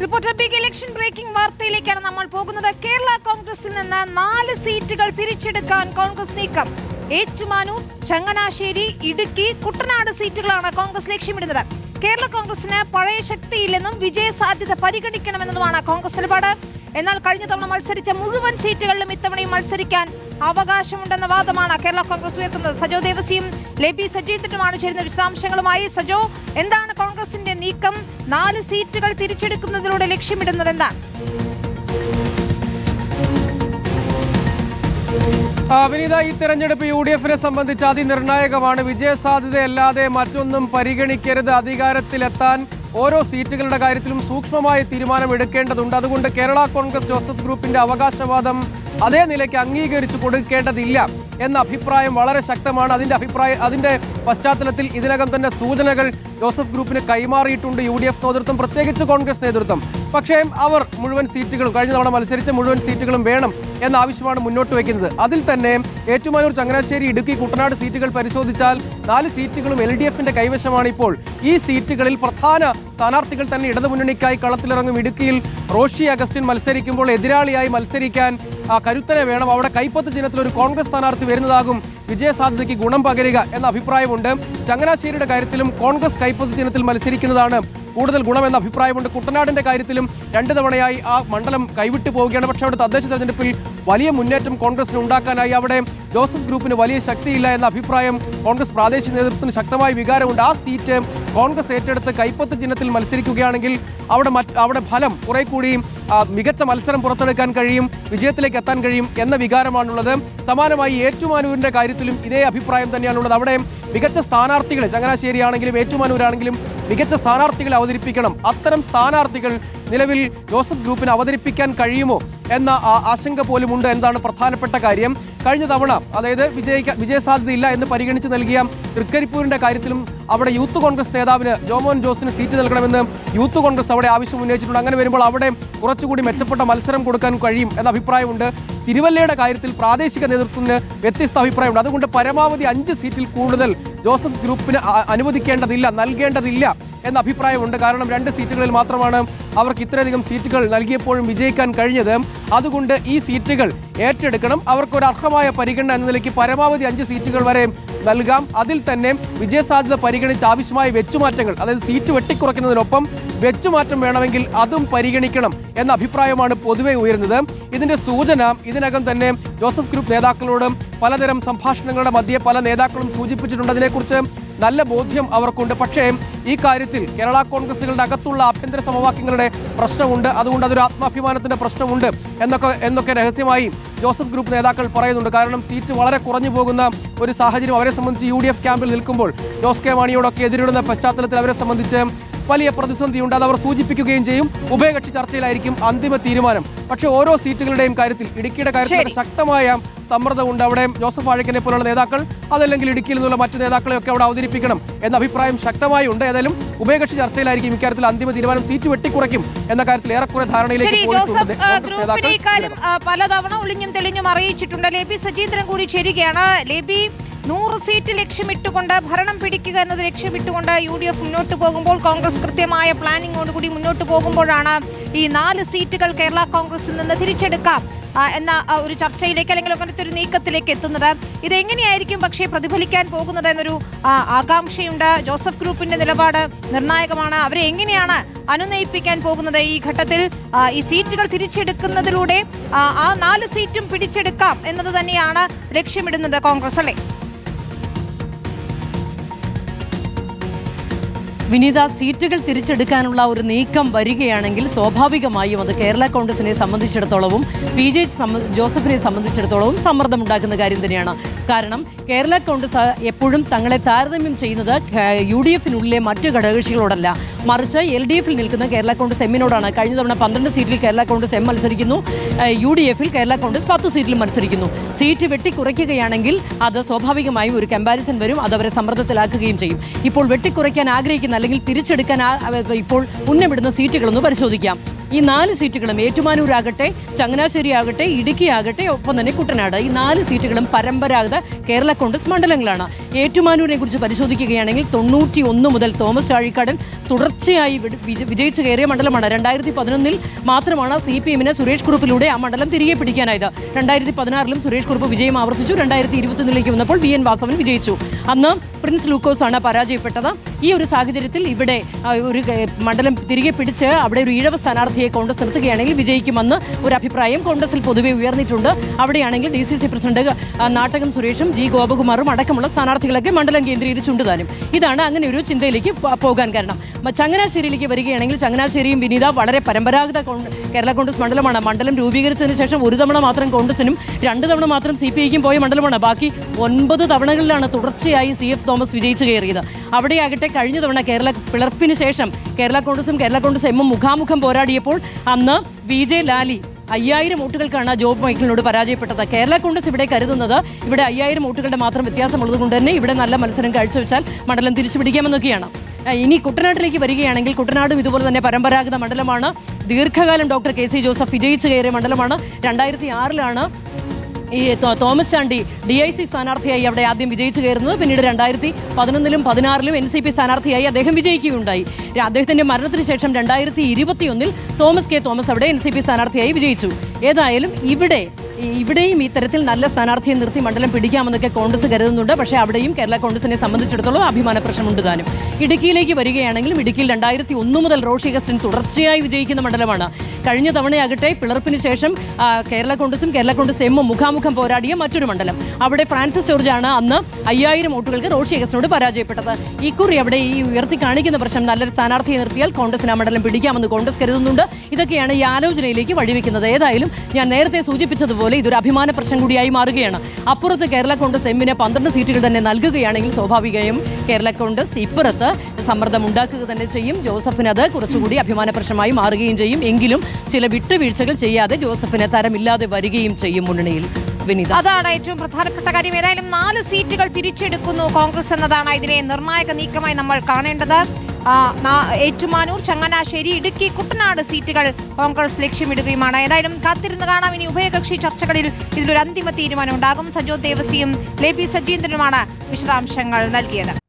Reporter big election breaking വാർത്തയിലേക്കാണ് നമ്മൾ പോകുന്നത്. കേരള കോൺഗ്രസിൽ നിന്ന് നാല് സീറ്റുകൾ തിരിച്ചെടുക്കാൻ കോൺഗ്രസ് നീക്കം. ഏറ്റുമാനൂർ ചങ്ങനാശ്ശേരി ഇടുക്കി കുട്ടനാട് സീറ്റുകളാണ് കോൺഗ്രസ് ലക്ഷ്യമിടുന്നത്. കേരള കോൺഗ്രസിന് പഴയ ശക്തിയില്ലെന്നും വിജയ സാധ്യത പരിഗണിക്കണമെന്നതുമാണ് കോൺഗ്രസ് നിലപാട്. എന്നാൽ കഴിഞ്ഞ തവണ മത്സരിച്ച മുഴുവൻ സീറ്റുകളിലും ഇത്തവണയും മത്സരിക്കാൻ അവകാശമുണ്ടെന്ന വാദമാണ് കേരള കോൺഗ്രസ് ഉയർത്തുന്നത്. സജോ ദേവസിയും ലെബി സജീന്ദ്രനുമാണ് ചേരുന്ന വിശദാംശങ്ങളുമായി. സജോ എന്താണ് കോൺഗ്രസിന്റെ നീക്കം? നാല് സീറ്റുകൾ തിരിച്ചെടുക്കുന്നതിലൂടെ ലക്ഷ്യമിടുന്നത് എന്താണ് വിനീത ഈ തെരഞ്ഞെടുപ്പ് യു ഡി എഫിനെ സംബന്ധിച്ച് അതിനിർണായകമാണ്. വിജയസാധ്യതയല്ലാതെ മറ്റൊന്നും പരിഗണിക്കരുത് അധികാരത്തിലെത്താൻ ഓരോ സീറ്റുകളുടെ കാര്യത്തിലും സൂക്ഷ്മമായ തീരുമാനം എടുക്കേണ്ടതുണ്ട് അതുകൊണ്ട് കേരള കോൺഗ്രസ് ജോസഫ് ഗ്രൂപ്പിന്റെ അവകാശവാദം അതേ നിലയ്ക്ക് അംഗീകരിച്ചു കൊടുക്കേണ്ടതില്ല. എന്ന അഭിപ്രായം വളരെ ശക്തമാണ്. അതിന്റെ അഭിപ്രായം അതിന്റെ പശ്ചാത്തലത്തിൽ ഇതിനകം തന്നെ സൂചനകൾ ജോസഫ് ഗ്രൂപ്പിന് കൈമാറിയിട്ടുണ്ട്. യു ഡി എഫ് നേതൃത്വം പ്രത്യേകിച്ച് കോൺഗ്രസ് നേതൃത്വം. പക്ഷേ അവർ മുഴുവൻ സീറ്റുകളും കഴിഞ്ഞ തവണ മത്സരിച്ച മുഴുവൻ സീറ്റുകളും വേണം എന്ന ആവശ്യമാണ് മുന്നോട്ട് വയ്ക്കുന്നത്. അതിൽ തന്നെ ഏറ്റുമാനൂർ ചങ്ങനാശ്ശേരി ഇടുക്കി കുട്ടനാട് സീറ്റുകൾ പരിശോധിച്ചാൽ നാല് സീറ്റുകളും എൽ ഡി എഫിന്റെ കൈവശമാണ് ഇപ്പോൾ. ഈ സീറ്റുകളിൽ പ്രധാന സ്ഥാനാർത്ഥികൾ തന്നെ ഇടതുമുന്നണിക്കായി കളത്തിലിറങ്ങും. ഇടുക്കിയിൽ റോഷി അഗസ്റ്റിൻ മത്സരിക്കുമ്പോൾ എതിരാളിയായി മത്സരിക്കാൻ കരുത്തനെ വേണം അവിടെ കൈപ്പത്ത് ചിഹ്നത്തിൽ ഒരു കോൺഗ്രസ് സ്ഥാനാർത്ഥി വരുന്നതാകും. വിജയസാധ്യതയ്ക്ക് ഗുണം പകരുക എന്ന അഭിപ്രായമുണ്ട്. ചങ്ങനാശ്ശേരിയുടെ കാര്യത്തിലും കോൺഗ്രസ് കൈപ്പത്ത് ചിഹ്നത്തിൽ മത്സരിക്കുന്നതാണ് കൂടുതൽ ഗുണമെന്ന അഭിപ്രായമുണ്ട്. കുട്ടനാടിന്റെ കാര്യത്തിലും രണ്ട് തവണയായി ആ മണ്ഡലം കൈവിട്ടു പോവുകയാണ്. പക്ഷേ അവിടെ തദ്ദേശ തെരഞ്ഞെടുപ്പിൽ വലിയ മുന്നേറ്റം കോൺഗ്രസിന് ഉണ്ടാക്കാനായി അവിടെ ജോസഫ് ഗ്രൂപ്പിന് വലിയ ശക്തിയില്ല എന്ന അഭിപ്രായം കോൺഗ്രസ് പ്രാദേശിക നേതൃത്വത്തിന് ശക്തമായ വികാരമുണ്ട്. ആ സീറ്റ് കോൺഗ്രസ് ഏറ്റെടുത്ത് കൈപ്പത്ത് ചിഹ്നത്തിൽ മത്സരിക്കുകയാണെങ്കിൽ അവിടെ അവിടെ ഫലം കുറെ കൂടി മികച്ച മത്സരം പുറത്തെടുക്കാൻ കഴിയും വിജയത്തിലേക്ക് എത്താൻ കഴിയും എന്ന വികാരമാണുള്ളത്. സമാനമായി ഏറ്റുമാനൂരിന്റെ കാര്യത്തിലും ഇതേ അഭിപ്രായം തന്നെയാണുള്ളത്. അവിടെ മികച്ച സ്ഥാനാർത്ഥികളെ ചങ്ങനാശ്ശേരി ആണെങ്കിലും ഏറ്റുമാനൂരാണെങ്കിലും മികച്ച സ്ഥാനാർത്ഥികളെ അവതരിപ്പിക്കണം. അത്തരം സ്ഥാനാർത്ഥികൾ നിലവിൽ ജോസഫ് ഗ്രൂപ്പിന് അവതരിപ്പിക്കാൻ കഴിയുമോ എന്ന ആ ആശങ്ക പോലും ഉണ്ട് എന്നതാണ് പ്രധാനപ്പെട്ട കാര്യം. കഴിഞ്ഞ തവണ അതായത് വിജയിക്ക വിജയസാധ്യതയില്ല എന്ന് പരിഗണിച്ച് നൽകിയ തൃക്കരിപ്പൂരിന്റെ കാര്യത്തിലും അവിടെ യൂത്ത് കോൺഗ്രസ് നേതാവിന് ജോമോൻ ജോസിന് സീറ്റ് നൽകണമെന്ന് യൂത്ത് കോൺഗ്രസ് അവിടെ ആവശ്യം ഉന്നയിച്ചിട്ടുണ്ട്. അങ്ങനെ വരുമ്പോൾ അവിടെ കുറച്ചുകൂടി മെച്ചപ്പെട്ട മത്സരം കൊടുക്കാൻ കഴിയും എന്ന അഭിപ്രായമുണ്ട്. തിരുവല്ലയുടെ കാര്യത്തിൽ പ്രാദേശിക നേതൃത്വത്തിന് വ്യത്യസ്ത അഭിപ്രായമുണ്ട്. അതുകൊണ്ട് പരമാവധി അഞ്ച് സീറ്റിൽ കൂടുതൽ ജോസഫ് ഗ്രൂപ്പിന് അനുവദിക്കേണ്ടതില്ല നൽകേണ്ടതില്ല എന്ന അഭിപ്രായമുണ്ട്. കാരണം രണ്ട് സീറ്റുകളിൽ മാത്രമാണ് അവർക്ക് ഇത്രയധികം സീറ്റുകൾ നൽകിയപ്പോഴും വിജയിക്കാൻ കഴിഞ്ഞത്. അതുകൊണ്ട് ഈ സീറ്റുകൾ ഏറ്റെടുക്കണം. അവർക്ക് അർഹമായ പരിഗണന എന്ന നിലയ്ക്ക് പരമാവധി അഞ്ച് സീറ്റുകൾ വരെ നൽകാം. അതിൽ തന്നെ വിജയസാധ്യത പരിഗണിച്ച് ആവശ്യമായ വെച്ചുമാറ്റങ്ങൾ അതായത് സീറ്റ് വെട്ടിക്കുറയ്ക്കുന്നതിനൊപ്പം വെച്ചുമാറ്റം വേണമെങ്കിൽ അതും പരിഗണിക്കണം എന്ന അഭിപ്രായമാണ് പൊതുവെ ഉയരുന്നത്. ഇതിന്റെ സൂചന ഇതിനകം തന്നെ ജോസഫ് ഗ്രൂപ്പ് നേതാക്കളോടും പലതരം സംഭാഷണങ്ങളുടെ മധ്യേ പല നേതാക്കളും സൂചിപ്പിച്ചിട്ടുണ്ട്. അതിനെക്കുറിച്ച് നല്ല ബോധ്യം അവർക്കുണ്ട്. പക്ഷേ ഈ കാര്യത്തിൽ കേരള കോൺഗ്രസുകളുടെ അകത്തുള്ള ആഭ്യന്തര സമവാക്യങ്ങളുടെ പ്രശ്നമുണ്ട്. അതുകൊണ്ട് അതൊരു ആത്മാഭിമാനത്തിന്റെ പ്രശ്നമുണ്ട് എന്നൊക്കെ എന്നൊക്കെ രഹസ്യമായി ജോസഫ് ഗ്രൂപ്പ് നേതാക്കൾ പറയുന്നുണ്ട്. കാരണം സീറ്റ് വളരെ കുറഞ്ഞു പോകുന്ന ഒരു സാഹചര്യം അവരെ സംബന്ധിച്ച് യു ക്യാമ്പിൽ നിൽക്കുമ്പോൾ ജോസ് കെ മാണിയോടൊക്കെ എതിരിടുന്ന പശ്ചാത്തലത്തിൽ അവരെ സംബന്ധിച്ച് വലിയ പ്രതിസന്ധി അത് അവർ സൂചിപ്പിക്കുകയും ചെയ്യും. ഉഭയകക്ഷി ചർച്ചയിലായിരിക്കും അന്തിമ തീരുമാനം. പക്ഷേ ഓരോ സീറ്റുകളുടെയും കാര്യത്തിൽ ഇടുക്കിയുടെ കാര്യത്തിൽ ശക്തമായ സമ്മർദ്ദമുണ്ട്. അവിടെ ജോസഫ് വാഴക്കനെ പോലുള്ള നേതാക്കൾ അതല്ലെങ്കിൽ ഇടുക്കിയിൽ നിന്നുള്ള മറ്റു നേതാക്കളെ ഒക്കെ അവിടെ അവതരിപ്പിക്കണം എന്ന അഭിപ്രായം ശക്തമായി ഉണ്ട്. ഏതായാലും ഉഭയകക്ഷി ചർച്ചയിലായിരിക്കും ഇക്കാര്യത്തിൽ അന്തിമ തീരുമാനം സീറ്റ് വെട്ടിക്കുറയ്ക്കും എന്ന കാര്യത്തിൽ ഏറെക്കുറെ ധാരണയിലേക്ക് പോയിട്ടുണ്ട് പലതവണ ഒളിഞ്ഞും തെളിഞ്ഞും അറിയിച്ചിട്ടുണ്ട്. ലേബി സജീന്ദ്രൻ കൂടി ചേരുകയാണ്. ലേബി നൂറ് സീറ്റ് ലക്ഷ്യമിട്ടുകൊണ്ട് ഭരണം പിടിക്കുക എന്നത് ലക്ഷ്യമിട്ടുകൊണ്ട് യു ഡി എഫ് മുന്നോട്ട് പോകുമ്പോൾ കോൺഗ്രസ് കൃത്യമായ പ്ലാനിങ്ങോടുകൂടി മുന്നോട്ട് പോകുമ്പോഴാണ് ഈ നാല് സീറ്റുകൾ കേരള കോൺഗ്രസിൽ നിന്ന് തിരിച്ചെടുക്കാം എന്ന ഒരു ചർച്ചയിലേക്ക് അല്ലെങ്കിൽ അങ്ങനത്തെ ഒരു നീക്കത്തിലേക്ക് എത്തുന്നത്. ഇതെങ്ങനെയായിരിക്കും പക്ഷേ പ്രതിഫലിക്കാൻ പോകുന്നത് എന്നൊരു ആകാംക്ഷയുണ്ട്. ജോസഫ് ഗ്രൂപ്പിന്റെ നിലപാട് നിർണായകമാണ്. അവരെ എങ്ങനെയാണ് അനുനയിപ്പിക്കാൻ പോകുന്നത് ഈ ഘട്ടത്തിൽ? ഈ സീറ്റുകൾ തിരിച്ചെടുക്കുന്നതിലൂടെ ആ നാല് സീറ്റും പിടിച്ചെടുക്കാം എന്നത് തന്നെയാണ് ലക്ഷ്യമിടുന്നത് കോൺഗ്രസ് അല്ലേ? വിനീത സീറ്റുകൾ തിരിച്ചെടുക്കാനുള്ള ഒരു നീക്കം വരികയാണെങ്കിൽ സ്വാഭാവികമായും അത് കേരള കോൺഗ്രസിനെ സംബന്ധിച്ചിടത്തോളവും പി ജെ ജോസഫിനെ സംബന്ധിച്ചിടത്തോളവും സമ്മർദ്ദമുണ്ടാക്കുന്ന കാര്യം തന്നെയാണ്. കാരണം കേരള കോൺഗ്രസ് എപ്പോഴും തങ്ങളെ താരതമ്യം ചെയ്യുന്നത് യു ഡി എഫിനുള്ളിലെ മറ്റു ഘടകകക്ഷികളോടല്ല. മറിച്ച് എൽ ഡി എഫിൽ നിൽക്കുന്ന കേരള കോൺഗ്രസ് എമ്മിനോടാണ് കഴിഞ്ഞ തവണ പന്ത്രണ്ട് സീറ്റിൽ കേരള കോൺഗ്രസ് എം മത്സരിക്കുന്നു യു ഡി എഫിൽ കേരള കോൺഗ്രസ് പത്ത് സീറ്റിൽ മത്സരിക്കുന്നു. സീറ്റ് വെട്ടിക്കുറയ്ക്കുകയാണെങ്കിൽ അത് സ്വാഭാവികമായും ഒരു കമ്പാരിസൺ വരും അത് അവരെ സമ്മർദ്ദത്തിലാക്കുകയും ചെയ്യും. ഇപ്പോൾ വെട്ടിക്കുറയ്ക്കാൻ ആഗ്രഹിക്കുന്ന എടുക്കുന്ന അല്ലെങ്കിൽ തിരിച്ചെടുക്കാൻ ഇപ്പോൾ ഉന്നമിടുന്ന സീറ്റുകളൊന്ന് പരിശോധിക്കാം. ഈ നാല് സീറ്റുകളും ഏറ്റുമാനൂരാകട്ടെ ചങ്ങനാശ്ശേരി ആകട്ടെ ഇടുക്കി ആകട്ടെ ഒപ്പം തന്നെ കുട്ടനാട്. ഈ നാല് സീറ്റുകളും പരമ്പരാഗത കേരള കോൺഗ്രസ് മണ്ഡലങ്ങളാണ്. ഏറ്റുമാനൂരിനെ കുറിച്ച് പരിശോധിക്കുകയാണെങ്കിൽ തൊണ്ണൂറ്റി ഒന്ന് മുതൽ തോമസ് ചാഴിക്കാടൻ തുടർച്ചയായി വിജയിച്ചു കയറിയ മണ്ഡലമാണ്. രണ്ടായിരത്തി പതിനൊന്നിൽ മാത്രമാണ് സി പി എമ്മിന് സുരേഷ് കുറുപ്പിലൂടെ ആ മണ്ഡലം തിരികെ പിടിക്കാനായത്. രണ്ടായിരത്തി പതിനാറിലും സുരേഷ് കുറുപ്പ് വിജയം ആവർത്തിച്ചു. രണ്ടായിരത്തി ഇരുപത്തിയൊന്നിലേക്ക് വന്നപ്പോൾ വി എൻ വാസവൻ വിജയിച്ചു. അന്ന് പ്രിൻസ് ലൂക്കോസ് ആണ് പരാജയപ്പെട്ടത്. ഈ ഒരു സാഹചര്യത്തിൽ ഇവിടെ ഒരു മണ്ഡലം തിരികെ പിടിച്ച് അവിടെ ഒരു ഈഴവ സ്ഥാനാർത്ഥിയെ കോൺഗ്രസ് നിർത്തുകയാണെങ്കിൽ വിജയിക്കുമെന്ന് ഒരു അഭിപ്രായം കോൺഗ്രസിൽ പൊതുവെ ഉയർന്നിട്ടുണ്ട്. അവിടെയാണെങ്കിൽ D C C president Nattakam സുരേഷും ജി. ഗോപകുമാറും അടക്കമുള്ള സ്ഥാനാർത്ഥികളൊക്കെ മണ്ഡലം കേന്ദ്രീകരിച്ചുണ്ട് താനും ഇതാണ് അങ്ങനെ ഒരു ചിന്തയിലേക്ക് പോകാൻ കാരണം. ചങ്ങനാശ്ശേരിയിലേക്ക് വരികയാണെങ്കിൽ ചങ്ങനാശ്ശേരിയും വിനീത വളരെ പരമ്പരാഗത കേരള കോൺഗ്രസ് മണ്ഡലമാണ്. മണ്ഡലം രൂപീകരിച്ചതിന് ശേഷം ഒരു തവണ മാത്രം കോൺഗ്രസിനും രണ്ട് തവണ മാത്രം സി പി ഐക്കും പോയ മണ്ഡലമാണ്. ബാക്കി ഒൻപത് തവണകളിലാണ് തുടർച്ചയായി സി എഫ് തോമസ് വിജയിച്ചു കയറിയത്. അവിടെയാകട്ടെ കഴിഞ്ഞ തവണ കേരള പിളർപ്പിന് ശേഷം കേരള കോൺഗ്രസും കേരള കോൺഗ്രസ് എമ്മും മുഖാമുഖം പോരാടിയപ്പോൾ അന്ന് വി ജെ ലാലി അയ്യായിരം വോട്ടുകൾക്കാണ് ജോബ് മൈക്കിളിനോട് പരാജയപ്പെട്ടത്. കേരള കോൺഗ്രസ് ഇവിടെ കരുതുന്നത് ഇവിടെ അയ്യായിരം വോട്ടുകളുടെ മാത്രം വ്യത്യാസമുള്ളത് കൊണ്ട് തന്നെ ഇവിടെ നല്ല മത്സരം കാഴ്ചവെച്ചാൽ മണ്ഡലം തിരിച്ചുപിടിക്കാമെന്നൊക്കെയാണ്. ഇനി കുട്ടനാട്ടിലേക്ക് വരികയാണെങ്കിൽ കുട്ടനാടും ഇതുപോലെ തന്നെ പരമ്പരാഗത മണ്ഡലമാണ്. ദീർഘകാലം ഡോക്ടർ കെ സി ജോസഫ് വിജയിച്ചു കയറിയ മണ്ഡലമാണ്. രണ്ടായിരത്തി ആറിലാണ് ഈ Thomas Chandy D I C സ്ഥാനാർത്ഥിയായി അവിടെ ആദ്യം വിജയിച്ചു കയറുന്നത്. പിന്നീട് രണ്ടായിരത്തി പതിനൊന്നിലും പതിനാറിലും എൻ സി പി സ്ഥാനാർത്ഥിയായി അദ്ദേഹം വിജയിക്കുകയുണ്ടായി. അദ്ദേഹത്തിന്റെ മരണത്തിന് ശേഷം രണ്ടായിരത്തി ഇരുപത്തിയൊന്നിൽ തോമസ് കെ തോമസ് അവിടെ എൻ സി പി സ്ഥാനാർത്ഥിയായി വിജയിച്ചു. ഏതായാലും ഇവിടെ ഇവിടെയും ഇത്തരത്തിൽ നല്ല സ്ഥാനാർത്ഥിയെ നിർത്തി മണ്ഡലം പിടിക്കാമെന്നൊക്കെ കോൺഗ്രസ് കരുതുന്നുണ്ട്. പക്ഷേ അവിടെയും കേരള കോൺഗ്രസിനെ സംബന്ധിച്ചിടത്തോളം അഭിമാന പ്രശ്നമുണ്ട് താനും. ഇടുക്കിയിലേക്ക് വരികയാണെങ്കിലും ഇടുക്കിയിൽ രണ്ടായിരത്തി ഒന്ന് മുതൽ റോഷി അഗസ്റ്റിൻ തുടർച്ചയായി വിജയിക്കുന്ന മണ്ഡലമാണ്. കഴിഞ്ഞ തവണയാകട്ടെ പിളർപ്പിന് ശേഷം കേരള കോൺഗ്രസും കേരള കോൺഗ്രസ് എമ്മും മുഖാമുഖം പോരാടിയ മറ്റൊരു മണ്ഡലം. അവിടെ ഫ്രാൻസിസ് ജോർജാണ് അന്ന് അയ്യായിരം വോട്ടുകൾക്ക് റോഷി അഗസ്റ്റിനോട് പരാജയപ്പെട്ടത്. ഇക്കുറി അവിടെ ഈ ഉയർത്തി കാണിക്കുന്ന പ്രശ്നം നല്ലൊരു സ്ഥാനാർത്ഥിയെ നിർത്തിയാൽ കോൺഗ്രസിന് ആ മണ്ഡലം പിടിക്കാമെന്ന് കോൺഗ്രസ് കരുതുന്നുണ്ട്. ഇതൊക്കെയാണ് ഈ ആലോചനയിലേക്ക് വഴിവെക്കുന്നത്. ഏതായാലും ഞാൻ നേരത്തെ സൂചിപ്പിച്ചതുപോലെ ഇതൊരു അഭിമാന പ്രശ്നം കൂടിയായി മാറുകയാണ്. അപ്പുറത്ത് കേരള കോൺഗ്രസ് എമ്മിന് പന്ത്രണ്ട് സീറ്റുകൾ തന്നെ നൽകുകയാണെങ്കിൽ സ്വാഭാവികമായും കേരള കോൺഗ്രസ് ഇപ്പുറത്ത് സമ്മർദ്ദം ഉണ്ടാക്കുക തന്നെ ചെയ്യും. ജോസഫിന് അത് കുറച്ചുകൂടി അഭിമാന പ്രശ്നമായി മാറുകയും ചെയ്യും. എങ്കിലും ചില വിട്ടുവീഴ്ചകൾ ചെയ്യാതെ ജോസഫിന് തരമില്ലാതെ വരികയും ചെയ്യും മുന്നണിയിൽ. അതാണ് ഏറ്റവും പ്രധാനപ്പെട്ട കാര്യം. ഏതായാലും നാല് സീറ്റുകൾ തിരിച്ചെടുക്കുന്നു കോൺഗ്രസ് എന്നതാണ് ഇതിനെ നിർണായക നീക്കമായി നമ്മൾ കാണേണ്ടത്. ഏറ്റുമാനൂർ ചങ്ങനാശ്ശേരി ഇടുക്കി കുട്ടനാട് സീറ്റുകൾ കോൺഗ്രസ് ലക്ഷ്യമിടുകയുമാണ്. ഏതായാലും കാത്തിരുന്ന് കാണാം. ഇനി ഉഭയകക്ഷി ചർച്ചകളിൽ ഇതിലൊരു അന്തിമ തീരുമാനം ഉണ്ടാകും സജോ ദേവസിയും ലേപി സജീന്ദ്രനുമാണ് വിശദാംശങ്ങൾ നൽകിയത്.